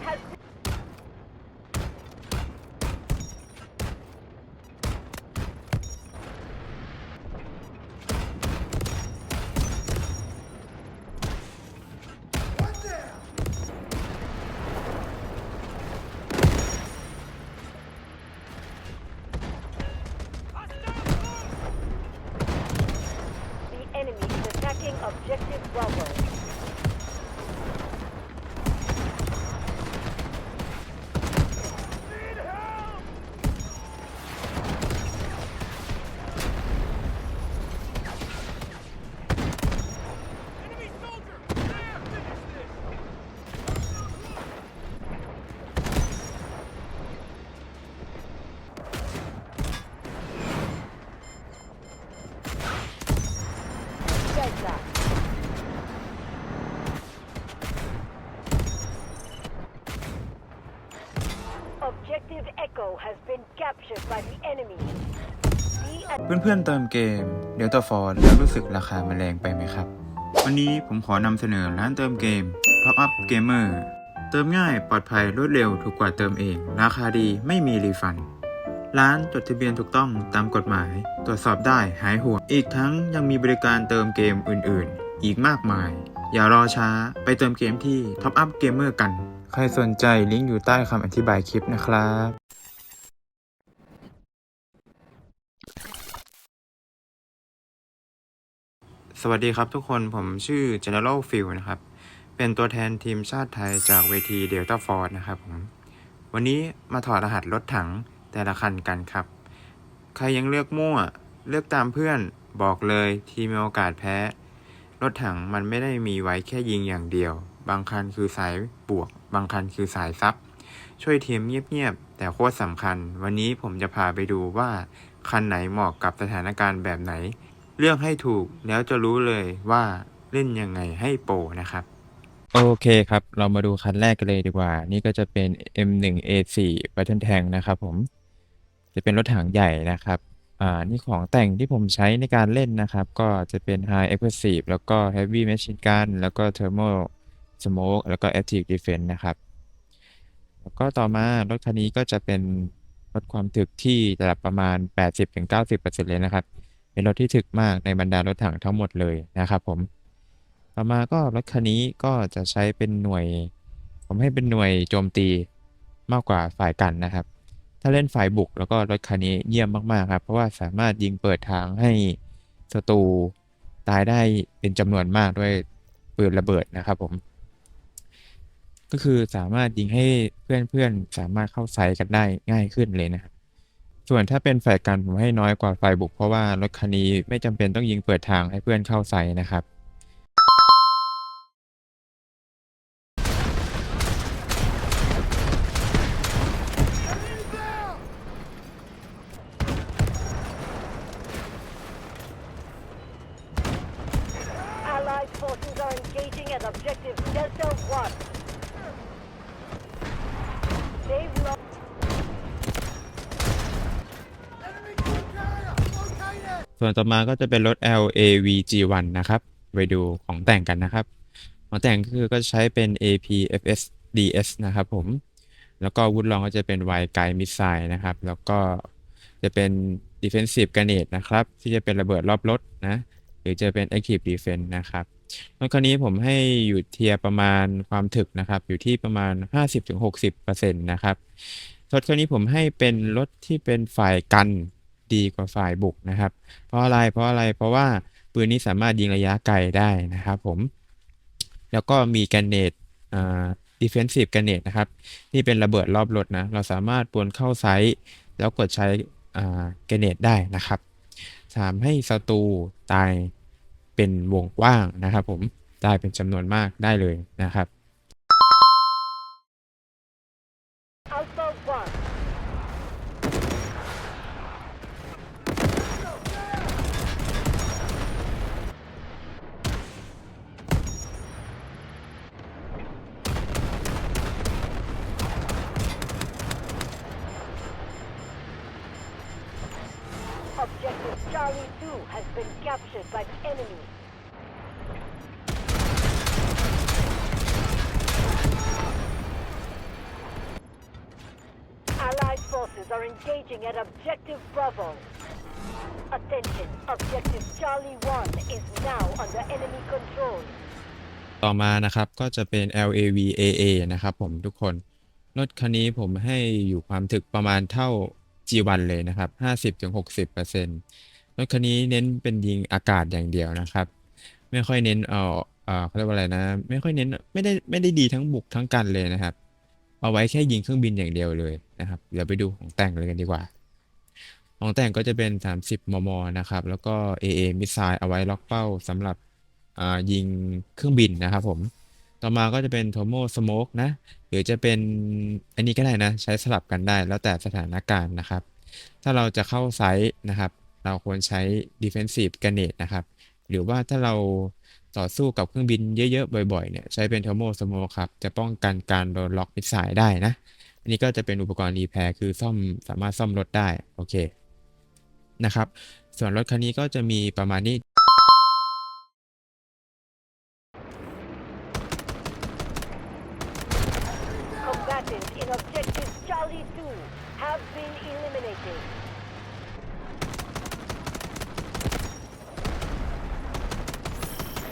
has Be at เพื่อนๆเติมเกมเดลต้าฟอร์แล้วรู้สึกราคามันแรงไปไหมครับ วันนี้ผมขอนำเสนอร้านเติมเกม Top Up Gamer เติมง่ายปลอดภัยรวดเร็วถูกกว่าเติมเอง ราคาดีไม่มีรีฟัน ร้านจดทะเบียนถูกต้องตามกฎหมาย ตรวจสอบได้หายห่วง อีกทั้งยังมีบริการเติมเกมอื่นๆ อีกมากมาย อย่ารอช้าไปเติมเกมที่ Top Up Gamer กัน ใครสนใจลิงก์อยู่ใต้คำอธิบายคลิปนะครับสวัสดีครับทุกคนผมชื่อ General Phil นะครับ เป็นตัวแทนทีมชาติไทยจากเวที Delta Force นะครับผม วันนี้มาถอดรหัสรถถัง แต่ละคันกันครับ ใครยังเลือกมั่ว เลือกตามเพื่อนบอกเลยทีมมีโอกาสแพ้ รถถังมันไม่ได้มีไว้แค่ยิงอย่างเดียว บางคันคือสายบวก บางคันคือสายซับช่วยเทียมเงียบๆแต่โคตรสำคัญ วันนี้ผมจะพาไปดูว่า คันไหนเหมาะกับสถานการณ์แบบไหน เลือกให้ถูกแล้วจะรู้เลยว่าเล่นยังไงให้โปรนะครับ โอเคครับ เรามาดูคันแรกกันเลยดีกว่า นี่ก็จะเป็น M1A4 Battle Tank นะครับผม จะเป็นรถถังใหญ่นะครับอ่านี่ของแต่งที่ผมใช้ในการเล่นนะครับ ก็จะเป็น High Explosive แล้วก็ Heavy Machine Gun แล้วก็ Thermal Smoke แล้วก็ Active Defense นะครับ แล้วก็ต่อมารถคันนี้ก็จะเป็นรถความถึกที่ระดับประมาณ 80-90%เลยนะครับ เป็นรถที่ถึกมากในบรรดารถถังทั้งหมดเลยนะครับผม ต่อมาก็รถคันนี้ก็จะใช้เป็นหน่วย ผมให้เป็นหน่วยโจมตีมากกว่าฝ่ายกันนะครับาเล่นฝ่ายบุกแล้วก็รถคันนี้เยี่ยมมากๆครับ เพราะว่าสามารถยิงเปิดทางให้ศัตรูตายได้เป็นจำนวนมากด้วยปืนระเบิดนะครับผม ก็คือสามารถยิงให้เพื่อนๆสามารถเข้าไซต์กันได้ง่ายขึ้นเลยนะครับส่วนถ้าเป็นฝ่ายกันผมให้น้อยกว่าฝ่ายบุก เพราะว่ารถคันนี้ไม่จำเป็นต้องยิงเปิดทางให้เพื่อนเข้าไซต์นะครับ Allied forces are engaging at objective Delta 1. They've lost. ส่วนต่อมาก็จะเป็นรถ LAVG1 นะครับ ไปดูของแต่งกันนะครับ ของแต่งก็คือก็ใช้เป็น APFSDS นะครับผม แล้วก็วุธรองก็จะเป็น Wide Guide Missile นะครับ แล้วก็จะเป็น Defensive Grenade นะครับ ที่จะเป็นระเบิดรอบรถนะ หรือจะเป็น Active Defense นะครับ รถคันนี้ผมให้อยู่เทียประมาณความถึกนะครับ อยู่ที่ประมาณ 50-60%นะครับรถคันนี้ผมให้เป็นรถที่เป็นฝ่ายกันดีกว่าฝ่ายบุกนะครับ เพราะอะไรเพราะอะไรเพราะว่าปืนนี้สามารถยิงระยะไกลได้นะครับผม แล้วก็มีแกนเนตอ่า defensive แกนเนตนะครับที่เป็นระเบิดรอบรถนะ เราสามารถปวนเข้าไซต์แล้วกดใช้อ่าแกนเนตได้นะครับทำให้ศัตรูตาย เป็นวงกว้างนะครับผมได้เป็นจำนวนมากได้เลยนะครับ 22 has been captured by the enemy. forces are engaging at Objective Bravo. Attention, Objective Charlie 1 is now under enemy control. ต่อมานะครับก็จะเป็น LAVAA นะครับผมทุกคน รถคันนี้ผมให้อยู่ความถึกประมาณเท่า G1 เลยนะครับ 50-60%ถึง รถคันนี้เน้นเป็นยิงอากาศอย่างเดียวนะครับ ไม่ค่อยเน้นเอาอ่าเขาเรียกว่าอะไรนะ ไม่ค่อยเน้นไม่ได้ไม่ได้ดีทั้งบุกทั้งกันเลยนะครับ เอาไว้แค่ยิงเครื่องบินอย่างเดียวเลยนะครับเดี๋ยวไปดูของแต่งเลยกันดีกว่า ของแต่งก็จะเป็น 30 มม นะครับ แล้วก็ AA มิสไซล์เอาไว้ล็อกเป้าสำหรับยิงเครื่องบินนะครับผมต่อมาก็จะเป็น Tomo Smoke นะ หรือจะเป็นอันนี้ก็ได้นะ ใช้สลับกันได้แล้วแต่สถานการณ์นะครับ ถ้าเราจะเข้าไซต์นะครับ เราควรใช้ Defensive Grenade นะครับ หรือว่าถ้าเราต่อสู้กับเครื่องบินเยอะๆ บ่อยๆ เนี่ย ใช้เป็น Tomo Smoke ครับ จะป้องกันการโดนล็อกมิสไซล์ได้นะ อันนี้ก็จะเป็นอุปกรณ์รีแพร์คือซ่อมสามารถซ่อมรถได้ โอเค นะครับ ส่วนรถคันนี้ก็จะมีประมาณนี้ Combatants in objective Charlie 2 have been eliminated.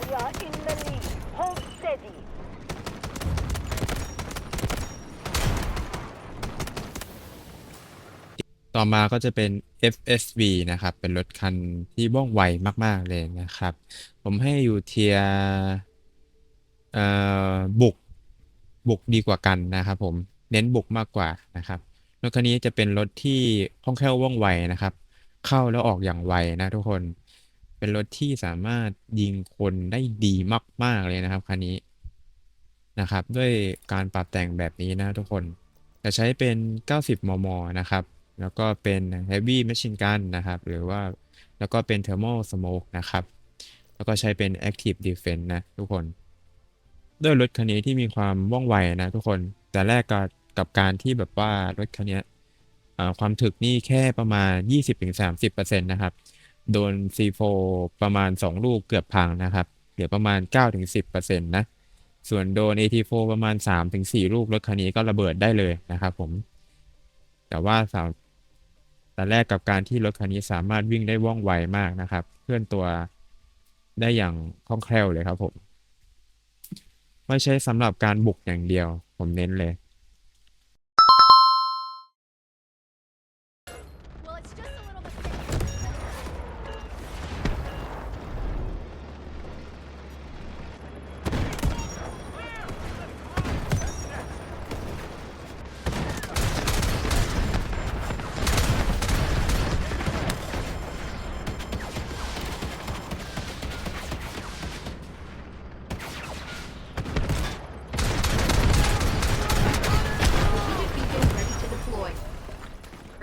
We are in the lead. Hold steady. ต่อมาก็จะเป็น FSV นะครับ เป็นรถคันที่ว่องไวมาก ๆ เลยนะครับ ผมให้อยู่เทียบุก บุกดีกว่ากันนะครับผม เน้นบุกมากกว่านะครับ รถคันนี้จะเป็นรถที่คล่องแคล่วว่องไวนะครับ เข้าแล้วออกอย่างไวนะทุกคน เป็นรถที่สามารถยิงคนได้ดีมาก ๆ เลยนะครับคันนี้นะครับ ด้วยการปรับแต่งแบบนี้นะทุกคน จะใช้เป็น 90 มม นะครับ แล้วก็เป็น Heavy Machine Gun นะครับ หรือว่าแล้วก็เป็น Thermal Smoke นะครับ แล้วก็ใช้เป็น Active Defense นะทุกคน ด้วยรถคันนี้ที่มีความว่องไวนะทุกคน แต่แรกกับกับการที่แบบว่ารถคันนี้ความถึกนี่แค่ประมาณ 20-30%นะครับ โดน C4 ประมาณ 2 ลูกเกือบพังนะครับ เหลือประมาณ 9-10%นะ ส่วนโดน AT4 ประมาณ 3-4 ลูกรถคันนี้ก็ระเบิดได้เลยนะครับผม แต่ว่าสาวแต่แรกกับการที่รถคันนี้สามารถวิ่งได้ว่องไวมากนะครับ เคลื่อนตัวได้อย่างคล่องแคล่วเลยครับผม ไม่ใช่สำหรับการบุกอย่างเดียว ผมเน้นเลย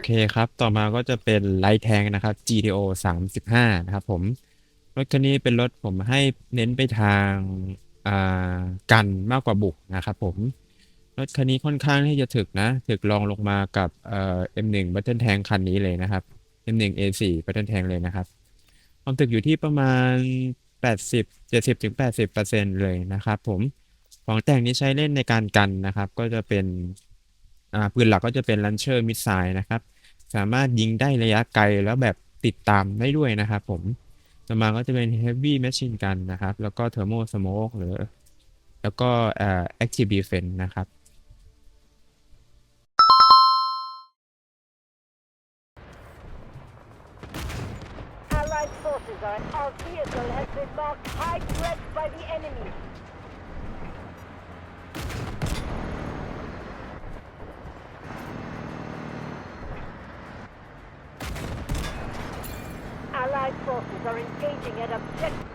เคครับ ต่อมาก็จะเป็น Light Tank นะครับ GTO 35 นะครับผม รถคันนี้เป็นรถผมให้เน้นไปทางกันมากกว่าบุกนะครับผม รถคันนี้ค่อนข้างที่จะถึกนะ ถึกรองลงมากับเอ่อ M1 Battle Tank คันนี้เลยนะครับ M1 A4 Battle Tank เลยนะครับ ความถึกอยู่ที่ประมาณ 80 70ถึง80%เลยนะครับผม ของแต่งนี้ใช้เล่นในการกันนะครับ ก็จะเป็นอาปืนหลักก็จะเป็น Launcher Missile นะครับ สามารถยิงได้ระยะไกลแล้วแบบติดตามได้ด้วยนะครับผมต่อมาก็จะเป็น Heavy Machine Gun นะครับ แล้วก็ Thermal Smoke หรือ แล้วก็เอ่อ Active Defense นะครับ Allied forces are. Our vehicle has been marked high threat by the enemy. Allied forces are engaging at objective.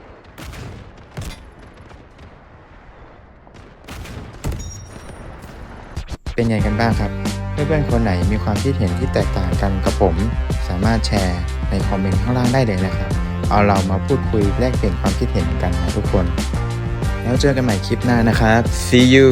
เป็นไงกันบ้างครับ เพื่อนๆคนไหนมีความคิดเห็นที่แตกต่างกันกับผม สามารถแชร์ในคอมเมนต์ข้างล่างได้เลยนะครับ เอาเรามาพูดคุยแลกเปลี่ยนความคิดเห็นกันนะทุกคน แล้วเจอกันใหม่คลิปหน้านะครับ see you